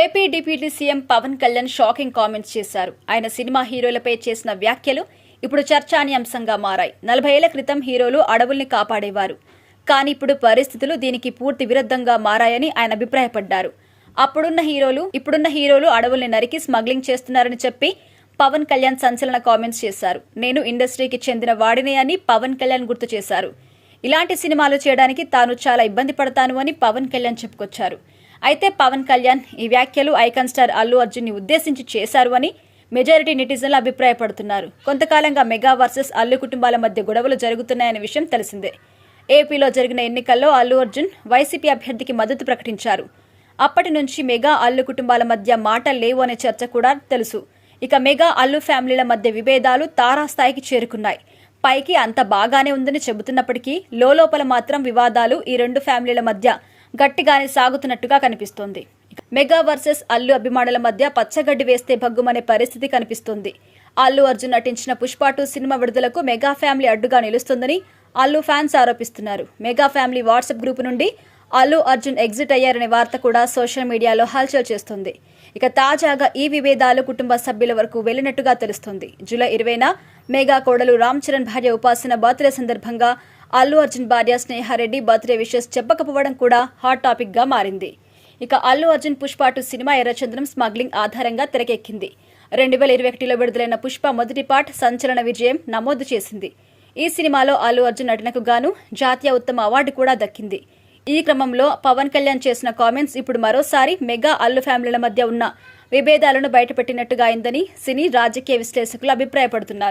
AP deputy CM Pawan Kalyan shocking comments చేశారు. ఆయన cinema హీరోలపై చేసిన వ్యాఖ్యలు ఇప్పుడు చర్చానీయాంశంగా మారాయి. నలభై ఏళ్ళ క్రితం హీరోలు అడవుల్ని కాపాడేవారు. కానీ ఇప్పుడు పరిస్థితులు దీనికి పూర్తి విరుద్ధంగా మారాయని ఆయన అభిప్రాయపడ్డారు. అప్పుడున్న హీరోలు ఇప్పుడున్న హీరోలు అడవుల్ని నరికి స్మగ్లింగ్ చేస్తున్నారని చెప్పి పవన్ కళ్యాణ్ సంచలన కామెంట్స్ చేశారు. నేను ఇండస్ట్రీకి చెందిన వాడినే అని పవన్ కళ్యాణ్ గుర్తు చేశారు. ఇలాంటి సినిమాలు చేయడానికి తాను చాలా ఇబ్బంది పడతాను అని పవన్ కళ్యాణ్ చెప్పుకొచ్చారు. అయితే పవన్ కళ్యాణ్ ఈ వ్యాఖ్యలు ఐకాన్ స్టార్ అల్లు అర్జున్ని ఉద్దేశించి చేశారు అని మెజారిటీ నెటిజన్లు అభిప్రాయపడుతున్నారు. కొంతకాలంగా మెగా వర్సెస్ అల్లు కుటుంబాల మధ్య గొడవలు జరుగుతున్నాయనే విషయం తెలిసిందే. ఏపీలో జరిగిన ఎన్నికల్లో అల్లు అర్జున్ వైసీపీ అభ్యర్థికి మద్దతు ప్రకటించారు. అప్పటి నుంచి మెగా అల్లు కుటుంబాల మధ్య మాటలు లేవు అనే చర్చ కూడా తెలుసు. ఇక మెగా అల్లు ఫ్యామిలీల మధ్య విభేదాలు తారాస్థాయికి చేరుకున్నాయి. పైకి అంత బాగానే ఉందని చెబుతున్నప్పటికీ లోపల మాత్రం వివాదాలు ఈ రెండు ఫ్యామిలీల మధ్య గట్టిగానే సాగుతున్నట్టుగా కనిపిస్తోంది. మెగా వర్సెస్ అల్లు అభిమానుల మధ్య పచ్చగడ్డి వేస్తే భగ్గుమనే పరిస్థితి కనిపిస్తోంది. అల్లు అర్జున్ నటించిన పుష్ప టూ సినిమా విడుదలకు మెగా ఫ్యామిలీ అడ్డుగా నిలుస్తుందని అల్లు ఫ్యాన్స్ ఆరోపిస్తున్నారు. మెగా ఫ్యామిలీ వాట్సాప్ గ్రూప్ నుండి అల్లు అర్జున్ ఎగ్జిట్ అయ్యారనే వార్త కూడా సోషల్ మీడియాలో హల్చల్ చేస్తుంది. ఇక తాజాగా ఈ విభేదాలు కుటుంబ సభ్యుల వరకు వెళ్ళినట్టుగా తెలుస్తుంది. జూలై ఇరవైన మెగా కోడలు రామ్ చరణ్ భార్య ఉపాసన బర్త్డే సందర్భంగా అల్లు అర్జున్ భార్య స్నేహారెడ్డి బర్త్డే విషెస్ చెప్పకపోవడం కూడా హాట్ టాపిక్గా మారింది. ఇక అల్లు అర్జున్ పుష్ప టు సినిమా ఎర్రచంద్రం స్మగ్లింగ్ ఆధారంగా తెరకెక్కింది. రెండు వేల ఇరవై ఒకటిలో విడుదలైన పుష్ప మొదటి పార్ట్ సంచలన విజయం నమోదు చేసింది. ఈ సినిమాలో అల్లు అర్జున్ నటనకు గాను జాతీయ ఉత్తమ అవార్డు కూడా దక్కింది. ఈ క్రమంలో పవన్ కళ్యాణ్ చేసిన కామెంట్స్ ఇప్పుడు మరోసారి మెగా అల్లు ఫ్యామిలీల మధ్య ఉన్న విభేదాలను బయటపెట్టినట్టుగా అయిందని సినీ రాజకీయ విశ్లేషకులు అభిప్రాయపడుతున్నారు.